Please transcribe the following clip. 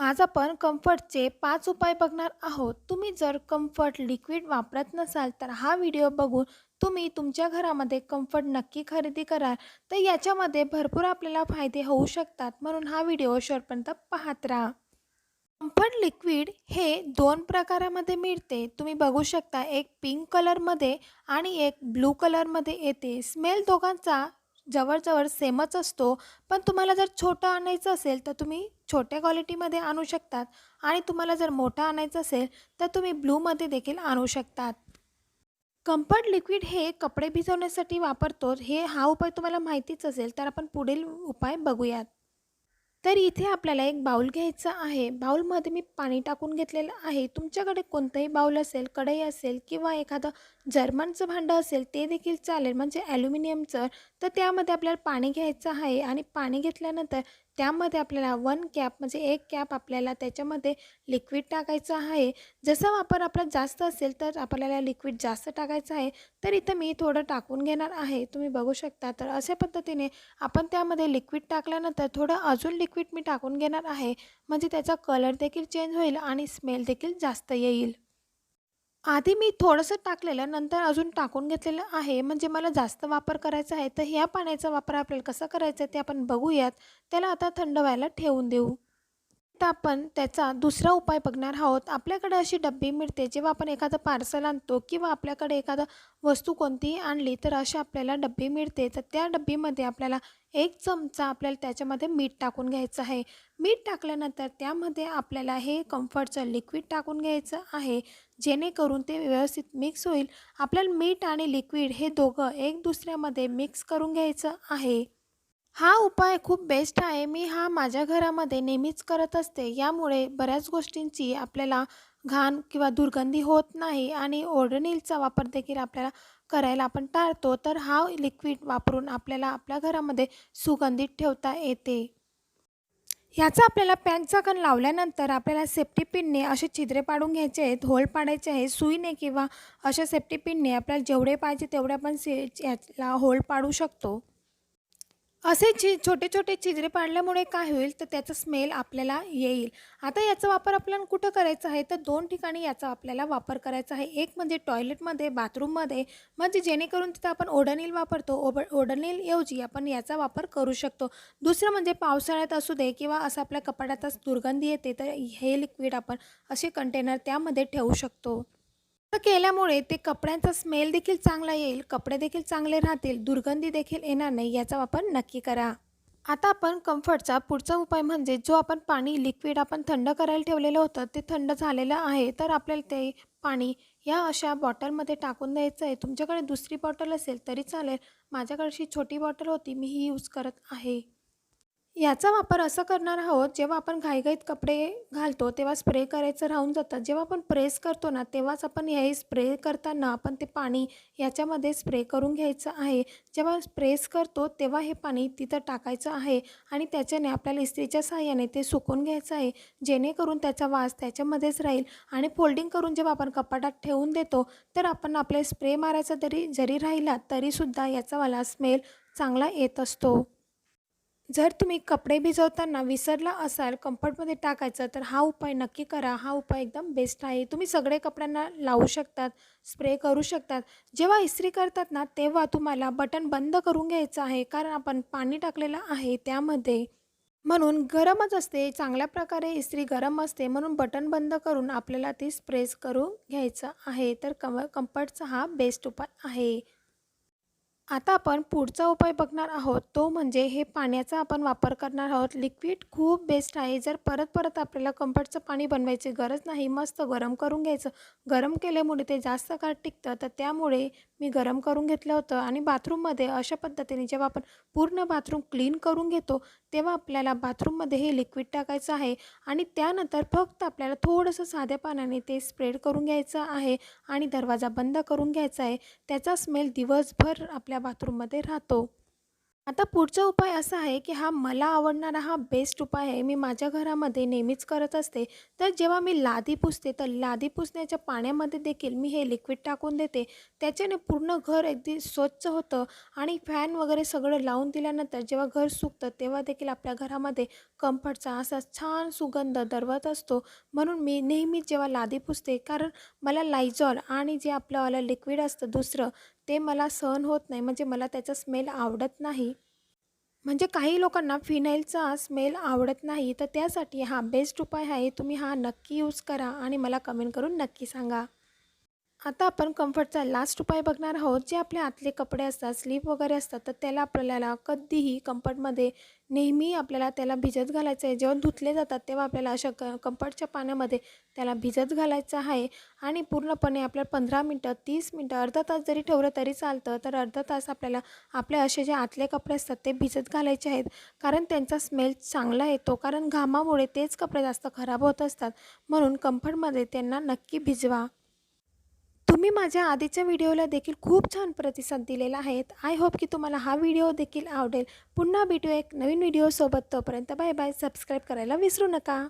आज आपण कम्फर्टचे पाच उपाय बघणार आहोत. तुम्ही जर कम्फर्ट लिक्विड वापरत नसाल तर हा व्हिडिओ बघून तुम्ही तुमच्या घरामध्ये कम्फर्ट नक्की खरेदी कराल. तर याच्यामध्ये भरपूर आपल्याला फायदे होऊ शकतात. म्हणून हा व्हिडिओ शेवटपर्यंत पाहत राहा. कम्फर्ट लिक्विड हे दोन प्रकारामध्ये मिळते. तुम्ही बघू शकता एक पिंक कलरमध्ये आणि एक ब्लू कलरमध्ये येते. स्मेल दोघांचा जवळजवळ सेमच असतो पण तुम्हाला जर छोटं आणायचं असेल तर तुम्ही छोट्या क्वालिटीमध्ये आणू शकतात आणि तुम्हाला जर मोठं आणायचं असेल तर तुम्ही ब्लूमध्ये देखील आणू शकतात. कम्फर्ट लिक्विड हे कपडे भिजवण्यासाठी वापरतो हे हा उपाय तुम्हाला माहितीच असेल तर आपण पुढील उपाय बघूयात. तर इथे आपल्याला एक बाऊल घ्यायचा आहे. बाऊलमध्ये मी पाणी टाकून घेतलेलं आहे. तुमच्याकडे कोणतंही बाऊल असेल कढई असेल किंवा एखादं जर्मनचं भांडं असेल ते देखील चालेल. म्हणजे ॲल्युमिनियमचं तर त्यामध्ये आपल्याला पाणी घ्यायचं आहे आणि पाणी घेतल्यानंतर त्यामध्ये आपल्याला वन कॅप म्हणजे एक कॅप आपल्याला त्याच्यामध्ये लिक्विड टाकायचं आहे. जसा वापर आपला जास्त असेल तर आपल्याला लिक्विड जास्त टाकायचं आहे. तर इथं मी थोडं टाकून घेणार आहे. तुम्ही बघू शकता. तर अशा पद्धतीने आपण त्यामध्ये लिक्विड टाकल्यानंतर थोडं अजून लिक्विड मी टाकून घेणार आहे. म्हणजे त्याचा कलर देखील चेंज होईल आणि स्मेल देखील जास्त येईल. आधी मी थोडंसं टाकलेलं नंतर अजून टाकून घेतलेलं आहे. म्हणजे मला जास्त वापर करायचा आहे तर ह्या पाण्याचा वापर आपल्याला कसा करायचा आहे ते आपण बघूयात. त्याला आता थंड व्हायला ठेवून देऊ. आता आपण त्याचा दुसरा उपाय बघणार आहोत. आपल्याकडे अशी डब्बी मिळते जेव्हा आपण एखादं पार्सल आणतो किंवा आपल्याकडे एखादं वस्तू कोणतीही आणली तर अशी आपल्याला डब्बी मिळते. तर त्या डब्बीमध्ये आपल्याला एक चमचा आपल्याला त्याच्यामध्ये मीठ टाकून घ्यायचं आहे. मीठ टाकल्यानंतर त्यामध्ये आपल्याला हे कम्फर्टचं लिक्विड टाकून घ्यायचं आहे जेणेकरून ते व्यवस्थित मिक्स होईल. आपल्याला मीठ आणि लिक्विड हे दोघं एक दुसऱ्यामध्ये मिक्स करून घ्यायचं आहे. हा उपाय खूप बेस्ट आहे. मी हा माझ्या घरामध्ये नेहमीच करत असते. यामुळे बऱ्याच गोष्टींची आपल्याला घाण किंवा दुर्गंधी होत नाही आणि ओडोनिलचा वापर देखील आपल्याला करायला आपण टाळतो. तर हा लिक्विड वापरून आपल्याला आपल्या घरामध्ये सुगंधित ठेवता येते. ह्याचा आपल्याला पॅन झाकण लावल्यानंतर आपल्याला सेफ्टी पिनने असे छिद्रे पाडून घ्यायचे आहेत. होल पाडायचे आहे. सुईने किंवा अशा सेफ्टी पिनने आपल्याला जेवढे पाहिजे तेवढे आपण से याला होल पाडू शकतो. असे छि छोटे छोटे छिद्रे पाडल्यामुळे काय होईल? तर त्याचा स्मेल आपल्याला येईल. आता याचा वापर आपल्याला कुठं करायचा आहे? तर दोन ठिकाणी याचा आपल्याला वापर करायचा आहे. एक म्हणजे टॉयलेटमध्ये बाथरूममध्ये म्हणजे जेणेकरून तिथं आपण ओडनील वापरतो. ओब ओडनीलऐवजी आपण याचा वापर करू शकतो. दुसरं म्हणजे पावसाळ्यात असू दे किंवा असं आपल्या कपाटातच दुर्गंधी येते तर हे लिक्विड आपण असे कंटेनर त्यामध्ये ठेवू शकतो. असं केल्यामुळे ते कपड्यांचा स्मेल देखील चांगला येईल कपडे देखील चांगले राहतील दुर्गंधी देखील येणार नाही याचा वापर नक्की करा. आता आपण कम्फर्टचा पुढचा उपाय म्हणजे जो आपण पाणी लिक्विड आपण थंड करायला ठेवलेलं होतं ते थंड झालेलं आहे तर आपल्याला ते पाणी या अशा बॉटलमध्ये टाकून द्यायचं आहे. तुमच्याकडे दुसरी बॉटल असेल तरी चालेल. माझ्याकडे छोटी बॉटल होती मी ही यूज करत आहे. याचा वापर असं करणार आहोत जेव्हा आपण घाईघाईत कपडे घालतो तेव्हा स्प्रे करायचं राहून जातं. जेव्हा आपण प्रेस करतो ना तेव्हाच आपण हे स्प्रे करताना आपण ते पाणी याच्यामध्ये स्प्रे करून घ्यायचं आहे. जेव्हा प्रेस करतो तेव्हा हे पाणी तिथं टाकायचं आहे आणि त्याच्याने आपल्याला इस्त्रीच्या सहाय्याने ते सुकून घ्यायचं आहे. जेणेकरून त्याचा वास त्याच्यामध्येच राहील आणि फोल्डिंग करून जेव्हा आपण कपाटात ठेवून देतो तर आपण आपले स्प्रे मारायचा तरी जरी राहिला तरीसुद्धा याचा वाला स्मेल चांगला येत असतो. जर तुम्ही कपडे भिजवताना विसरला असाल कम्फर्टमध्ये टाकायचं तर हा उपाय नक्की करा. हा उपाय एकदम बेस्ट आहे. तुम्ही सगळे कपड्यांना लावू शकतात स्प्रे करू शकतात. जेव्हा इस्त्री करतात ना तेव्हा तुम्हाला बटन बंद करून घ्यायचं आहे. कारण आपण पाणी टाकलेलं आहे त्यामध्ये. म्हणून गरमच असते चांगल्या प्रकारे इस्त्री गरम असते म्हणून बटन बंद करून आपल्याला ती स्प्रेस करून घ्यायचं आहे. तर कम कम्फर्टचा हा बेस्ट उपाय आहे. आता आपण पुढचा उपाय बघणार आहोत. तो म्हणजे हे पाण्याचा आपण वापर करणार आहोत. लिक्विड खूप बेस्ट आहे. जर परत परत आपल्याला कम्फर्टचं पाणी बनवायची गरज नाही मस्त गरम करून घ्यायचं. गरम केल्यामुळे ते जास्त काळ टिकतं तर त्यामुळे मी गरम करून घेतलं होतं. आणि बाथरूममध्ये अशा पद्धतीने जेव्हा आपण पूर्ण बाथरूम क्लीन करून घेतो तेव्हा आपल्याला बाथरूममध्ये हे लिक्विड टाकायचं आहे. आणि त्यानंतर फक्त आपल्याला थोडंसं साध्या पाण्याने ते स्प्रेड करून घ्यायचं आहे. आणि दरवाजा बंद करून घ्यायचा आहे. त्याचा स्मेल दिवसभर आपल्या बाथरूममध्ये राहतो. आता पुढचा उपाय असा आहे की हा मला आवडणारा हा बेस्ट उपाय आहे मी माझ्या घरामध्ये नेहमीच करत असते. तर जेव्हा मी लादी पुसते तर लादी पुसण्याच्या पाण्यामध्ये देखील मी हे लिक्विड टाकून देते. त्याच्याने पूर्ण घर अगदी स्वच्छ होतं आणि फॅन वगैरे सगळं लावून दिल्यानंतर जेव्हा घर सुकतं तेव्हा देखील आपल्या घरामध्ये कम्फर्टचा असा छान सुगंध दरवत असतो. म्हणून मी नेहमीच जेव्हा लादी पुसते कारण मला लायझॉल आणि जे आपलंवालं लिक्विड असतं दुसरं ते मला सहन होत नाही. म्हणजे मला त्याचा स्मेल आवडत नाही. म्हणजे काही लोकांना फिनाईलचा स्मेल आवडत नाही. तर त्यासाठी हा बेस्ट उपाय आहे. तुम्ही हा नक्की यूज करा आणि मला कमेंट करून नक्की सांगा. आता आपण कम्फर्टचा लास्ट उपाय बघणार आहोत. जे आपले आतले कपडे असतात स्लीप वगैरे असतात तर त्याला आपल्याला कधीही कम्फर्टमध्ये नेहमी आपल्याला त्याला भिजत घालायचं आहे. जेव्हा धुतले जातात तेव्हा आपल्याला अशा क कम्फर्टच्या पाण्यामध्ये त्याला भिजत घालायचं आहे. आणि पूर्णपणे आपल्याला पंधरा मिनटं तीस मिनटं अर्धा तास जरी ठेवलं तरी चालतं तर अर्धा तास आपल्याला आपले असे जे आतले कपडे असतात ते भिजत घालायचे आहेत. कारण त्यांचा स्मेल चांगला येतो. कारण घामामुळे तेच कपडे जास्त खराब होत असतात. म्हणून कम्फर्टमध्ये त्यांना नक्की भिजवा. तुम्ही माझ्या आधीच्या व्हिडिओला देखील खूप छान प्रतिसाद दिलेला आहे आय होप की तुम्हाला हा व्हिडिओ देखील आवडेल. पुन्हा भेटू एक नवीन व्हिडिओसोबत. तोपर्यंत बाय बाय. सबस्क्राईब करायला विसरू नका.